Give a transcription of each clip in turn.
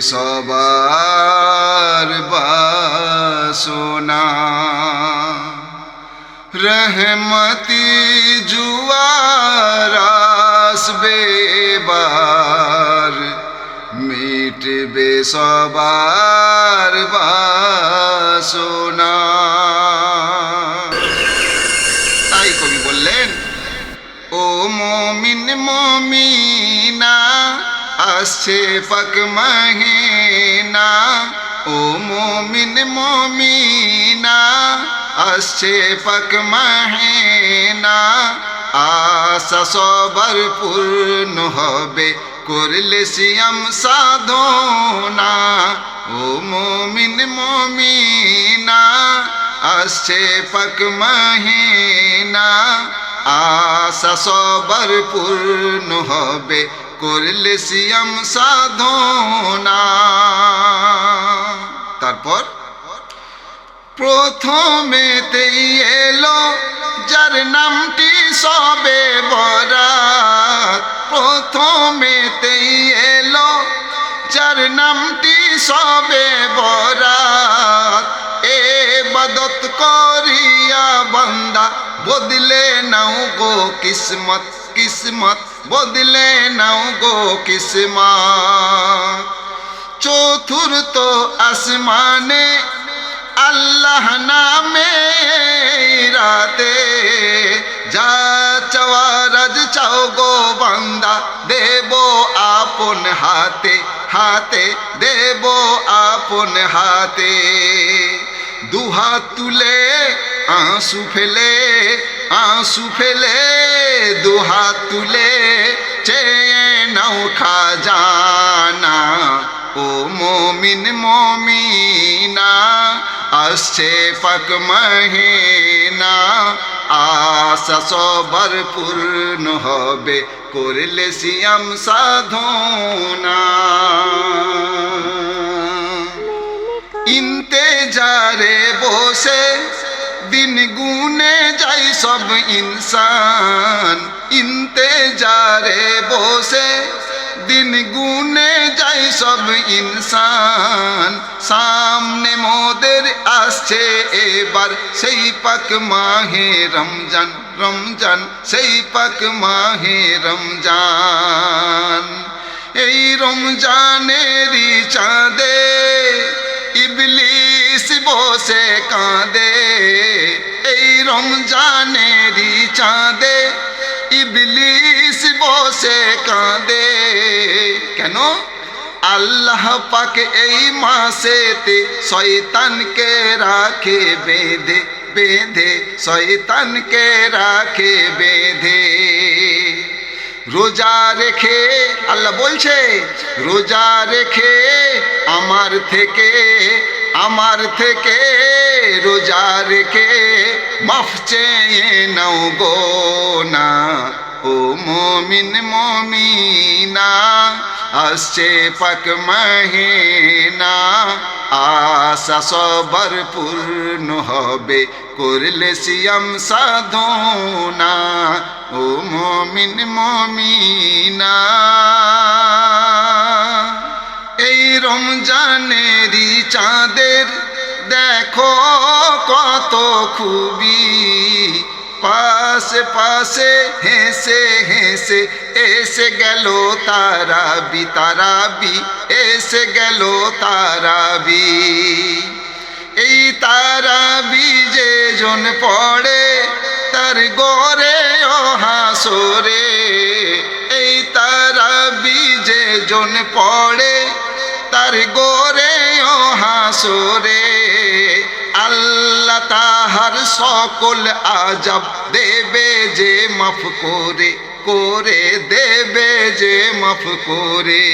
সবার বাসনা। রহমতি জুয়ার আসবে বার মিটবে সবার বাসনা। তাই কবি বললেন, ও মমিন মমিনা আসছে পাক মহিনা, ও মমিন মমিনা, আসছে পাক মহিনা, আশা সবার পূর্ণ হবে করলে সিয়াম সাধনা, ও মমিন মমিনা, আসছে পাক মহিনা, আশা সবার পূর্ণ হবে করলে সিয়াম সাধনা। তারপর? প্রথমেতেই এলো, যার নামটি সবে বরাত। প্রথমেতেই এলো, যার নামটি সবে বরাত। বন্দা, বদলে নাও গো কিসমত কিসমত, বদলে নাও গো কিসমত। চতুর্থ আসমানে আল্লাহ নামে রাতে যা চাওয়ারাজ চাও গো বান্দা, দেব আপন হাতে হাতে, দেব আপন হাতে। দুহাত তুলে আঁসু ফেলে আঁসু ফেলে দুহাত তুলে চেয়ে নাও খাজানা। ও মমিন মমিনা আসছে পাক মহিনা। আশা সবার পূর্ণ হবে করলে সিয়াম সাধনা। ইন্তেজারে বসে দিন গুনে যাই সব ইনসান, ইন্তেজারে বসে। দিন গুনে যাই সব ইনসান, সামনে মোদের আসছে এবার। সেই পাক মাহে রমজান রমজান, সেই পাক মাহে রমজান। এই রমজানেরই চাঁদে ইবলিস বসে কাঁদে। রমজানেরই চাঁদে ইবলিস বসে কাঁদে। কেন? আল্লাহ পাক এই মাসেতে শয়তানকে রাখে বেঁধে বেঁধে, শয়তানকে রাখে বেঁধে। রোজা রেখে, আল্লাহ বলছে, রোজা রেখে আমার থেকে আমার থেকে রোজা রেখে মাফ চেয়ে নাও গো না। ও মমিন মমিনা, আসছে পাক মহিনা, আশা সবার পূর্ণ হবে করলে সিয়াম সাধনা। ও মমিন মমিনা। এই রমজানেরই চাঁদের, দেখো কত খুবই। পাশে পাশে হেসে হেসে এসে গেল তারাবি তারাবি, এসে গেল তারাবি। এই তারাবি যে জন পড়ে, তার গরে ও হাসরে এই তারাবি যে জন পড়ে তার গোরে ও হাসরে, আল্লাহ তাহার সকল আজব দেবে যে মাফ করে করে দেবে যে মাফ করে।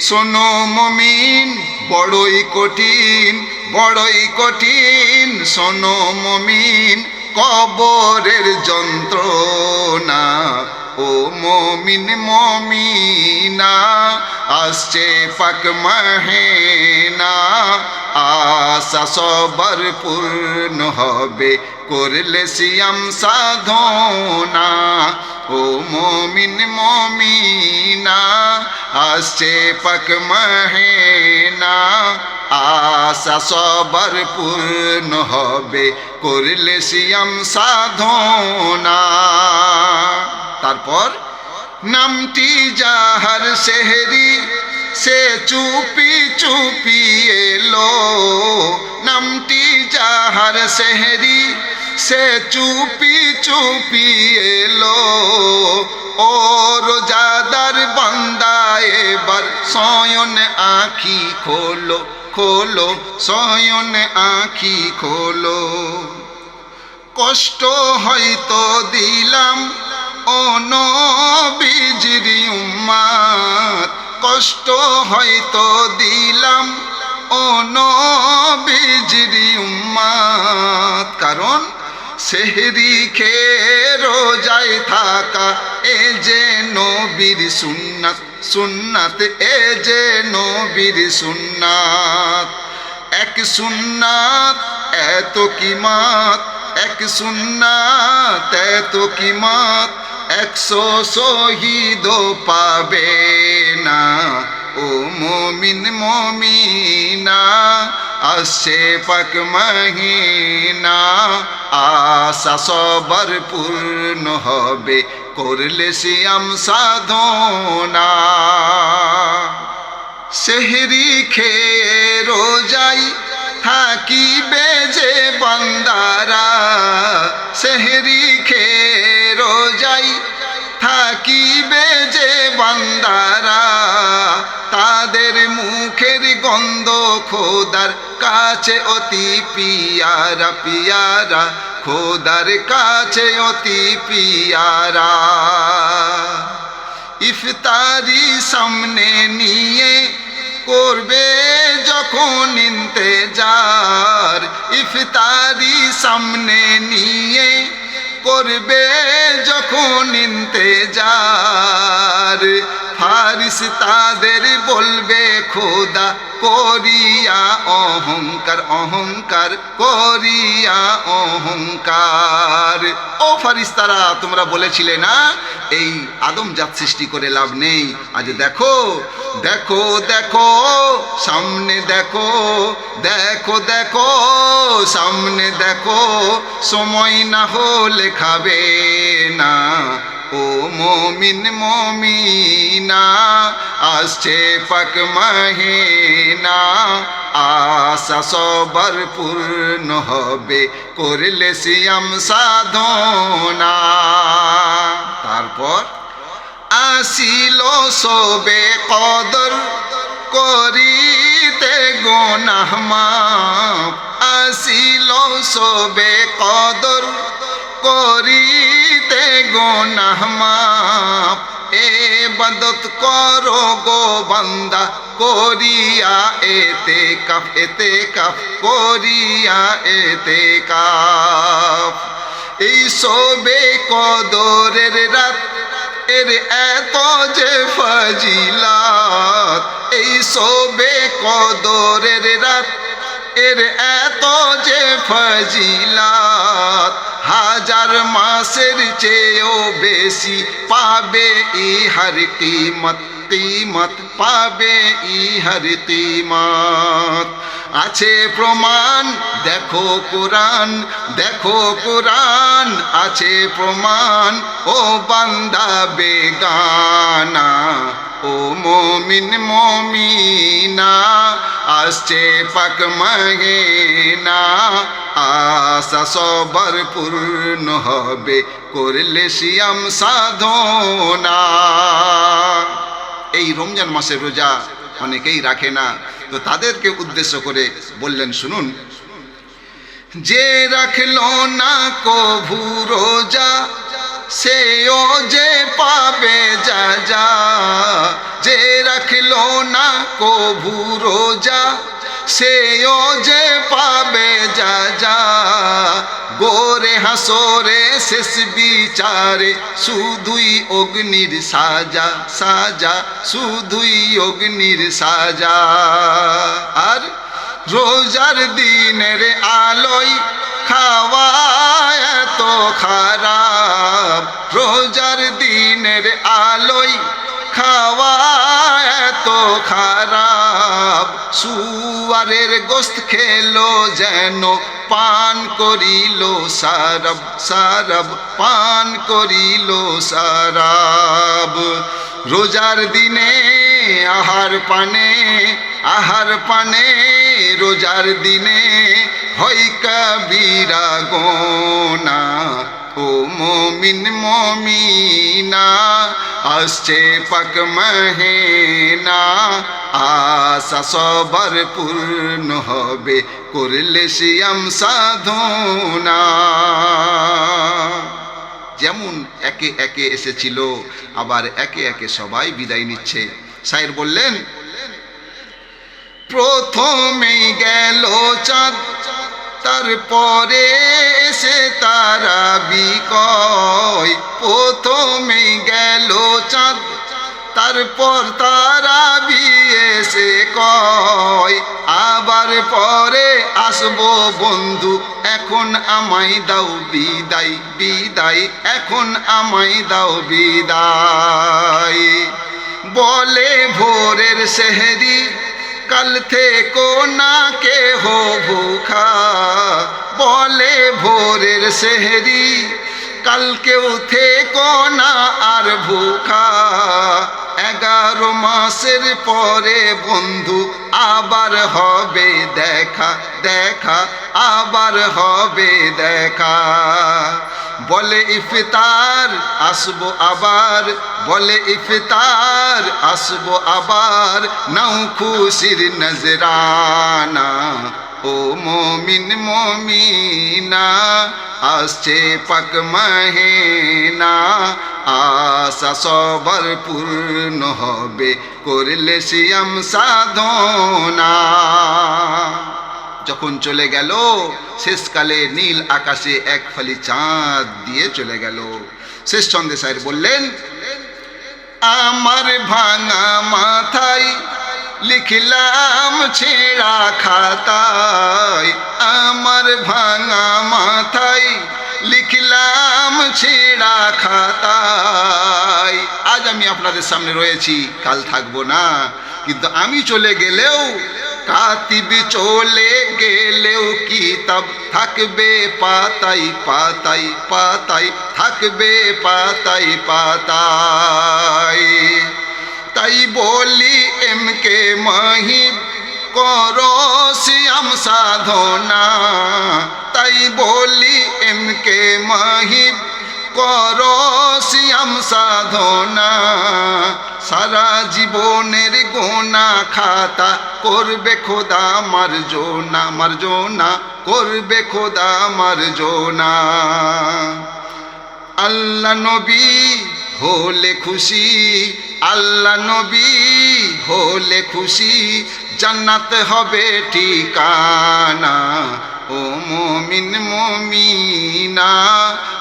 শোনো মমিন, বড়ই কঠিন বড়ই কঠিন। শোনো মমিন, কবরের যন্ত্রণা ও মমিন মমিনা আসছে পাক মহেনা। আশা সবার পূর্ণ হবে। করলে সিয়াম সাধনা। ও মমিন মমিনা, আসছে পাক মহেনা। আশা সবার পূর্ণ হবে। করলে সিয়াম সাধনা। তারপর নামটি যাহার সেহরি সে চুপি চুপি এলো। নামটি যাহার সেহরি, সে চুপি চুপি এলো। ও রোজাদার বান্দা, এবার সয়ন আখি খোলো খোলো সয়ন আখি খোলো। কষ্ট হয়তো দিলাম, ও নবীজির কষ্ট হয়তো দিলাম ও নবীজির কারণ সেহরি খেয়ে রোজায় থাকা, এ যে নবীর সুন্নাত সুন্নাত, এ যে নবীর সুন্নাত। এক সুন্নাত, এত কিমাত, এক সুন্নাত, এত কিমাত, একশো শহীদ পাবে। না, ও মমিন মমিনা, আসছে পাক মহিনা, আশা সবার পূর্ণ হবে, করলে সিয়াম সাধনা। সেহরি খেয়ে রোজাই থাকিবে যে বান্দারা, সেহরি থাকিবে যে বান্দারা, তাদের মুখের গন্ধ খোদার কাছে অতি পিয়ারা পিয়ারা, খোদার কাছে অতি পিয়ারা। ইফতারি সামনে নিয়ে করবে যখন ইন্তেজার, ইফতারি সামনে নিয়ে করবে যখন ইন্তেজার। ফারিস তাদের বলবে, খোদা করিয়া অহংকার অহংকার করিয়া অহংকার। ও ফারিস্তারা তোমরা বলেছিলে না, এই আদম জাত সৃষ্টি করে লাভ নেই। আজ দেখো দেখো দেখো, সামনে দেখো দেখো দেখো, সামনে দেখো, সময় না হলে খাবে না। মমিন মমিনা, আসছে পাক মহিনা। আশা সবার পূর্ণ হবে করলে সিয়াম সাধনা। তারপর আসিল সবে কদর, করিতে গোনাহ মাপ আসিল সবে কদর, করিতে গোনাহ মাপ এ বদত করো গো বান্দা, করিয়া এতে কাফ এতে কাফ, করিয়া এতে কাফ। এই সবে কদরের রাত, এর এত যে ফজিলাত, এই সবে কদরের রাত, এর এত যে ফজিলাত হাজার মাসের চেয়েও বেশি পাবে ইহার কিমত কিমত পাবে ইহার কিমত আছে প্রমাণ, দেখো কোরআন দেখো কোরআন, আছে প্রমাণ, ও বান্দা বেগানা। ও মমিন মমিনা, আসছে পাক মহিনা আশা সবার পূর্ণ হবে, করলে সিয়াম সাধনা। এই রমজান মাসের রোজা অনেকেই রাখে না। তো তাদেরকে উদ্দেশ্য করে বললেন, শুনুন, যে রাখল না কভু রোজা সেও যে পাবে যা যা যে রাখল না কভু রোজা সেও যে পাবে যা যা গোরে হাসরে শেষ বিচারে শুধুই অগ্নির সাজা সাজা শুধুই অগ্নির সাজা আর রোজার দিনের আলোয় খাওয়া এত খারাপ সুয়ারের গোস্ত খেলো যেন, পান করিল সারব সারব, পান করিল সারাব। রোজার দিনে আহার পানে আহার পানে, রোজার দিনে হয় কবিরা ও মমিন মমিনা, আসছে পাক মহেনা। আশা সবার পূর্ণ হবে, করলে শিয়াম সাধনা। যেমন একে একে এসেছিল, আবার একে একে সবাই বিদায় নিচ্ছে। সাইর বললেন, প্রথমেই গেল চাঁদ তারপরে এসে তারা বিকয়। প্রথমে গেল চাঁদ, তারপর তারা বিয়েছে কয়। আবার পরে আসব বন্ধু, এখন আমায় দাও বিদায় বিদায়, এখন আমায় দাও বিদায়। বলে ভোরের সেহরি কাল থেকো না কে হো ভুখা। বলে ভোরের সেহরি, কাল কেউ থেকো না আর ভুখা। এগারো মাসের পরে বন্ধু, আবার হবে দেখা দেখা, আবার হবে দেখা। বলে ইফতার, আসব আবার। বলে ইফতার, আসব আবার। নাও খুশির নজরানা, ও মমিন মমিনা, আসছে পাক মহেনা। আশা সবার পূর্ণ হবে করলে শিয়াম সাধনা। যখন চলে গেল, শেষকালে নীল আকাশে এক ফালি চাঁদ দিয়ে চলে গেল। শেষ চন্দ্রে সাহেব বললেন, আমার ভাঙা মাথায় লিখলাম ছেঁড়া খাতায়। আমার ভাঙা মাথায় লিখলাম ছেঁড়া খাতায়। আজ আমি আপনাদের সামনে রয়েছি, কাল থাকব না। কিন্তু আমি চলে গেলেও কাতিব চলে গেলেও কিতাব থাকবে পাতাই পাতাই পাতাই, থাকবে পাতাই পাতাই। তাই বলি এম কে মাহিব কর শ্যাম সাধনা। তাই বলি এম কে মাহিব কর শ্যাম সাধনা। সারা জীবনের গোনা খাতা করবে খোদা মার জোনা মার জোনা করবে খোদা মার জোনা আল্লাহ নবী হলে খুশি আল্লাহ নবী হলে খুশি, জান্নাত হবে ঠিকানা। ও মমিন মমিনা,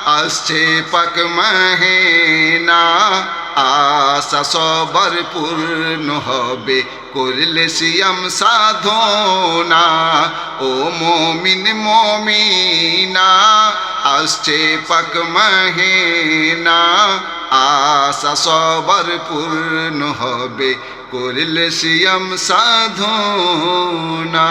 আসছে পাক মহেনা। আশা সবার পূর্ণ হবে, করলে সিয়াম সাধনা। ও মমিন মমিনা, আসছে পাক মহেনা। আশা সবার পূর্ণ হবে করলে সিয়াম সাধনা।